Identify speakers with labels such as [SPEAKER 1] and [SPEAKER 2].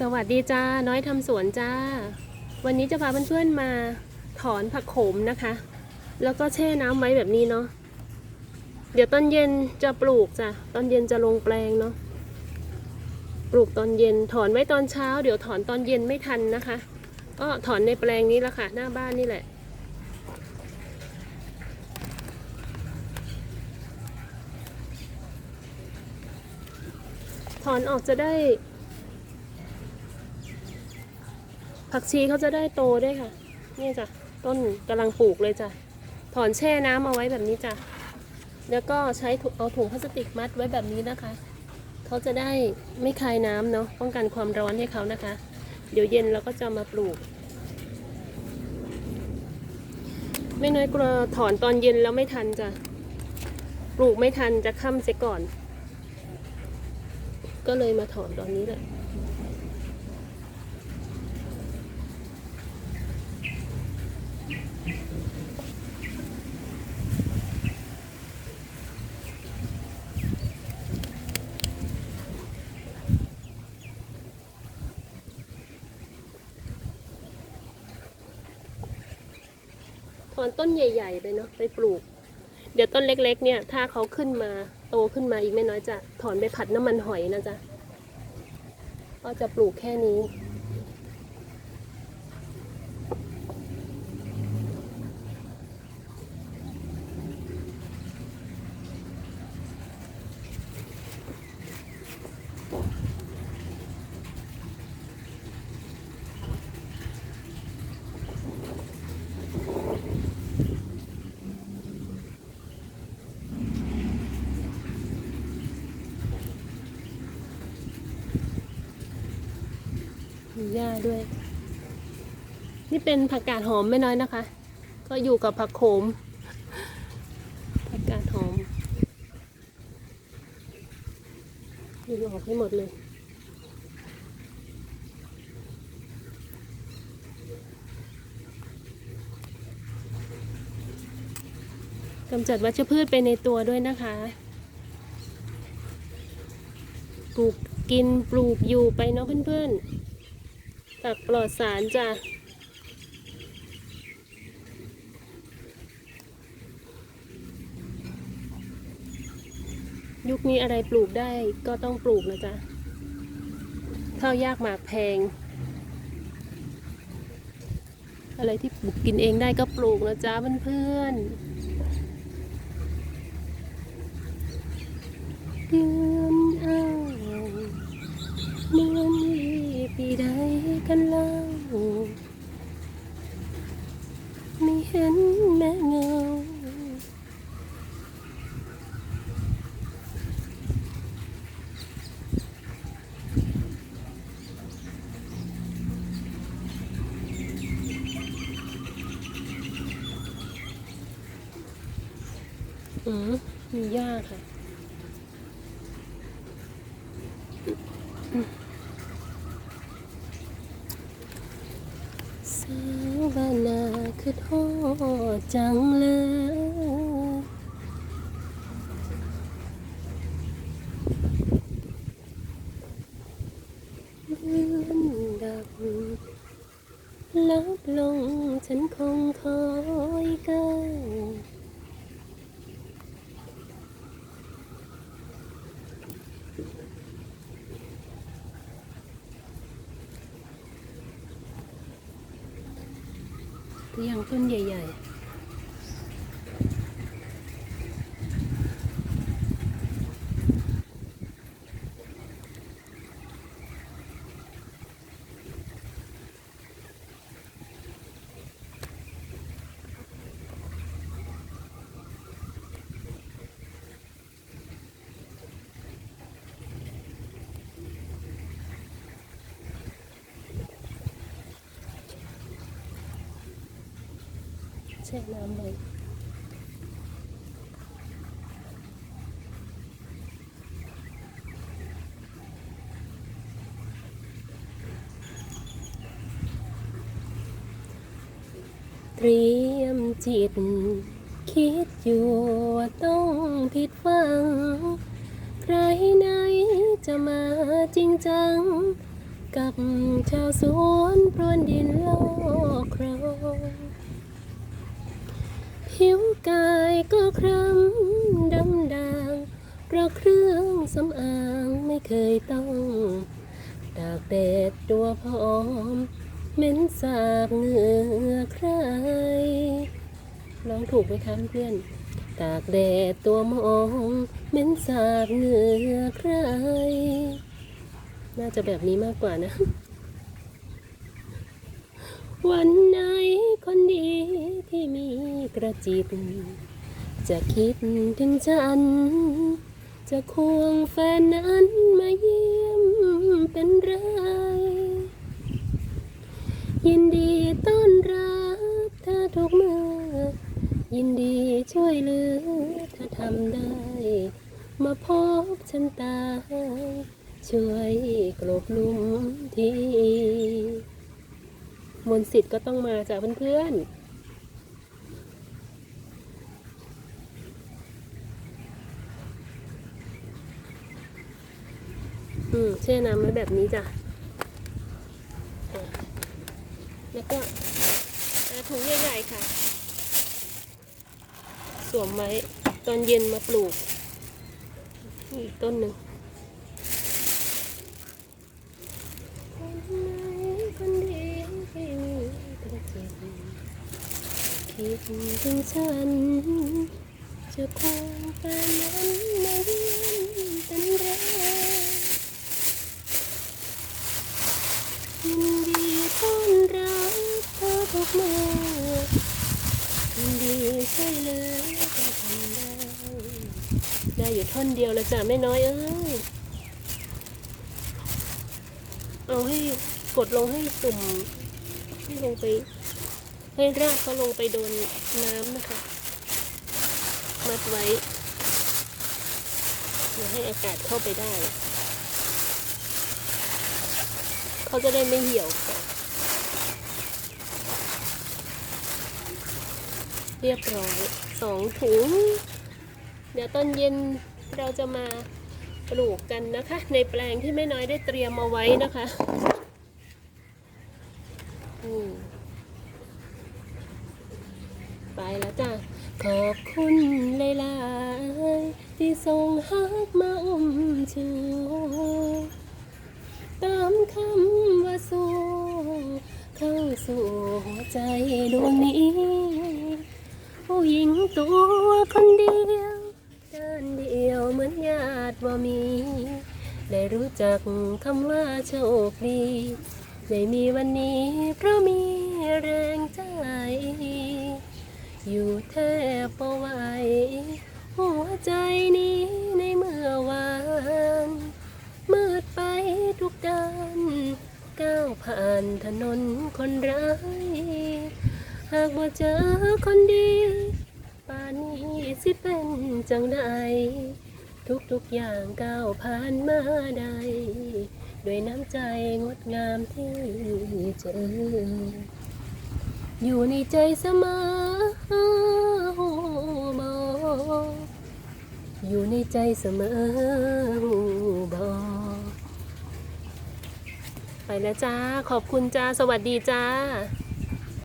[SPEAKER 1] สวัสดีจ้า น้อยทำสวนจ้า วันนี้จะพาเพื่อนๆมาถอนผักโขมนะคะ แล้วก็แช่น้ำไว้แบบนี้เนาะ เดี๋ยวตอนเย็นจะปลูกจ้ะ ตอนเย็นจะลงแปลงเนาะ ปลูกตอนเย็น ถอนไว้ตอนเช้า เดี๋ยวถอนตอนเย็นไม่ทันนะคะ ก็ถอนในแปลงนี้แหละค่ะ หน้าบ้านนี่แหละ ถอนออกจะได้ ผักชีเขาจะได้โตด้วยค่ะ นี่จ้ะ ต้นกำลังปลูกเลยจ้ะ ถอนแช่น้ำเอาไว้แบบนี้จ้ะ แล้วก็ใช้เอาถุงพลาสติกมัดไว้แบบนี้นะคะ เขาจะได้ไม่คายน้ำเนาะ ป้องกันความร้อนให้เขานะคะ เดี๋ยวเย็นเราก็จะมาปลูกไม่น้อยกลัวถอนตอนเย็นแล้วไม่ทันจ้ะ ปลูกไม่ทันจะค่ำเสียก่อน ก็เลยมาถอนตอนนี้แหละ ถอนต้นใหญ่ๆไปเนาะไปปลูก เดี๋ยวต้นเล็ก ๆ เนี่ย ถ้าเขาขึ้นมาโตขึ้นมาอีกไม่น้อยจะถอนไปผัดน้ำมันหอยนะจ๊ะก็จะปลูกแค่นี้ หญ้าด้วย นี่เป็นผักกาดหอมไม่น้อยนะคะ ก็อยู่กับผักโขม ผักกาดหอมดูออกให้หมดเลยกำจัดวัชพืชไปในตัวด้วยนะคะ ปลูกกินปลูกอยู่ไปเนาะเพื่อนๆ ผักปลอดสารจ้ะยุคนี้อะไรปลูกได้ก็ต้องปลูกนะจ๊ะข้าวยากหมากแพง อะไรที่ปลูกกินเองได้ก็ปลูกนะจ๊ะเพื่อนๆเดือนอ้าวเมื่อมี ปีใดกันเล่า ไม่เห็นแม่เงา อืมมีหญ้าค่ะ สาวบ้านนา คือทอจังเลยเลื่อนดับลับลงฉันคงคอยกัน ตัวอ ยังต้นใหญ่ ๆ แช่น้ำเลยเตรียมจิต คิดอยู่ว่าต้องผิดหวัง ใครไหนจะมาจริงจัง กับชาวสวนพรวนดินโลกครอง ผิวกายก็คล้ำดำด่างเพราะเครื่องสำอางไม่เคยต้องตากแดดตัวพอมเหม็นสาบเหงื่อใครร้องถูกไหมคะเพื่อนตากแดดตัวมองเหม็นสาบเหงื่อใคร น่าจะแบบนี้มากกว่านะ วันไหนคนดีที่มีกระจิต จะคิดถึงฉัน จะควงแฟนนั้นมาเยี่ยมเป็นไรยินดีต้อนรับเธอทุกเมื่อ ยินดีช่วยเหลือถ้าทำได้ มาพบฉันตายช่วยกลบลุมที มนสิทธิ์ก็ต้องมาจากเพื่อนๆอืมแช่น้ำไว้แบบนี้จ้ะ แล้วก็ถุงใหญ่ๆค่ะ สวมไว้ตอนเย็นมาปลูก อีกต้นหนึ่ง คิดถึงฉัน จะคงแฟนนั้นมาเยี่ยมเป็นไรยินดีต้อนรับเธอทุกเมื่อยินดีใช่เลือก็ทำได้ได้อยู่ท่อนเดียวแล้วจ้ะไม่น้อยเอ้ยเอาให้กดลงให้ตุ่มให้ลงไป ให้รากเขาลงไปโดนน้ำนะคะ มัดไว้อย่าให้อากาศเข้าไปได้ เขาจะได้ไม่เหี่ยวค่ะ เรียบร้อยสองถุง เดี๋ยวตอนเย็นเราจะมาปลูกกันนะคะ ในแปลงที่แม่น้อยได้เตรียมเอาไว้นะคะอืมไปแล้วจ้ะ ขอบคุณหลายๆที่ส่งฮักมาอุ้มชูตามคำว่าสู้เข้าสู่หัวใจดวงนี้ ผู้หญิงตัวคนเดียวเดินเดียวเหมือนญาติว่ามี ได้รู้จักคำว่าโชคดีได้มีวันนี้เพราะมีแรงใจ อยู่แทบปไหวหัวใจนี้ในเมื่อวานมืดไปทุกด้านก้าวผ่านถนนคนร้ายหากว่าเจอคนดีป่านนี้สิเป็นจังใดทุกๆอย่างก้าวผ่านมาได้ด้วยน้ำใจงดงามที่เจอ อยู่ในใจเสมอบออยู่ในใจเสมอบอไปแล้วจ้า ขอบคุณจ้า สวัสดีจ้า